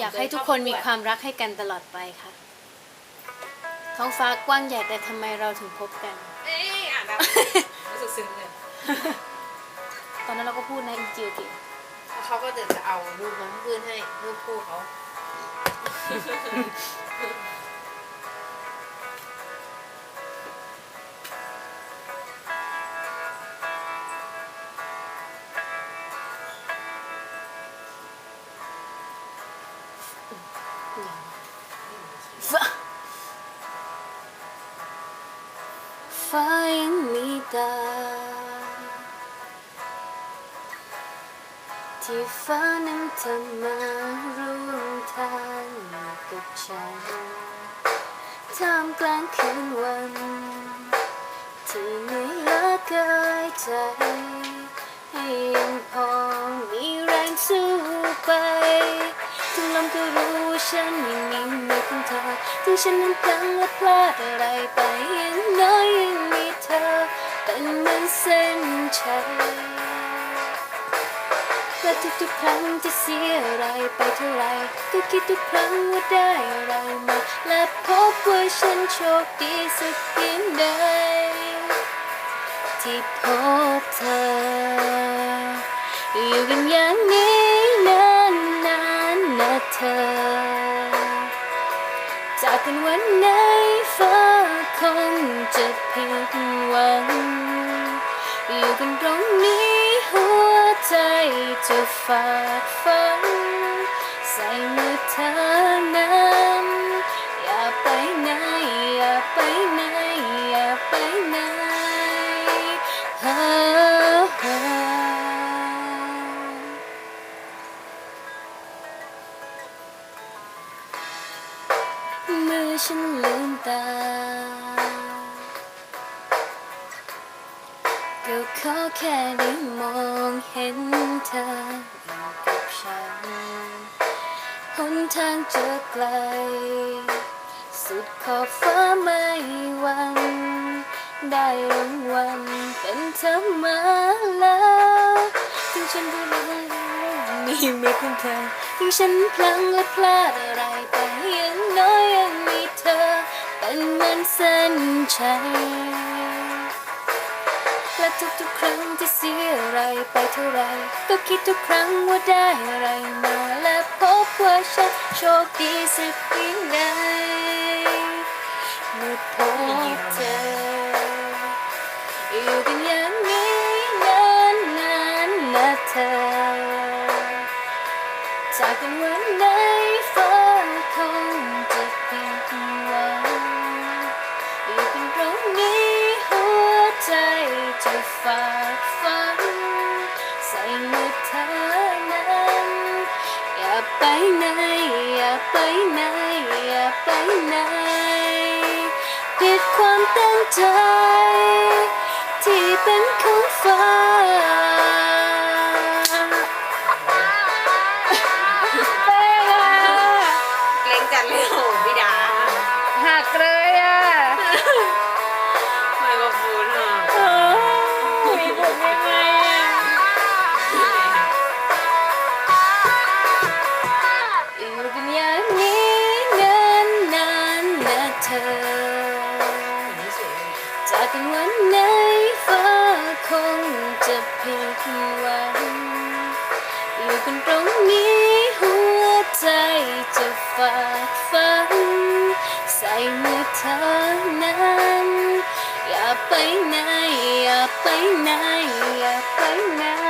อยากให้ทุกคนมีความรักให้กันตลอดไปค่ะ ท้องฟ้ากว้างใหญ่แต่ทำไมเราถึงพบกัน เอ้ยอ่านแบบรู้สึกซึ้งเลยตอนนั้นเราก็พูดนะอินจิโอเกะแล้วเขาก็เดินจะเอารูปน้องเพื่อนให้รูปคู่เขา ฟ้าฟ้ายังมีตา ที่ฟ้านั้นเธอมาร่วมทางกับฉันท่ามกลางคืนวัน ที่เหนื่อยล้ากายใจให้ ฉันยังมีมือของเธอถึงฉันนั้นพลังและพลาดอะไรไปยังน้อยยังมีเธอ เป็นเหมือนเส้นชัยและทุกๆครั้งที่เสียอะไรไปเท่าไรก็คิดทุกครั้งว่าได้อะไรมา และพบว่าฉันโชคดีสักเพียงใดที่พบเธอ อยู่กันอย่างนี้นานนานๆนะเธอ เป็นวันไหนฟ้าคงจะผิดหวัง อยู่กันตรงนี้หัวใจจะฝากฝัง ใส่มือเธอนะ ฉันลืมตา ก็ขอแค่ได้มองเห็นเธออยู่กับฉันหนทางจะไกล สุดขอบฟ้าไม่หวันได้รางวัลเป็นเธอมาแล้ว ถึงฉันรู้ว่ามีมือของเธอถึงฉันพลังและพลาดอะไรไปยังน้อยยังมีเธอ เป็นเหมือนเส้นชัยและทุกๆครั้งที่เสียอะไรไปเท่าไรก็คิดทุกครั้งว่าได้อะไรมาและพบว่าฉันโชคดีสักเพียงใดเมื่อพบเธอ ไหนอย่าไปไหนอย่าไปไหนผิดความตั้งใจ ที่เป็นของฟ้า จากกันวันไหนฟ้าคงจะผิดหวังอยู่กันตรงนี้หัวใจจะฝากฝังใส่มือเธอนั้นอย่าไปไหนอย่าไปไหนอย่าไปไหน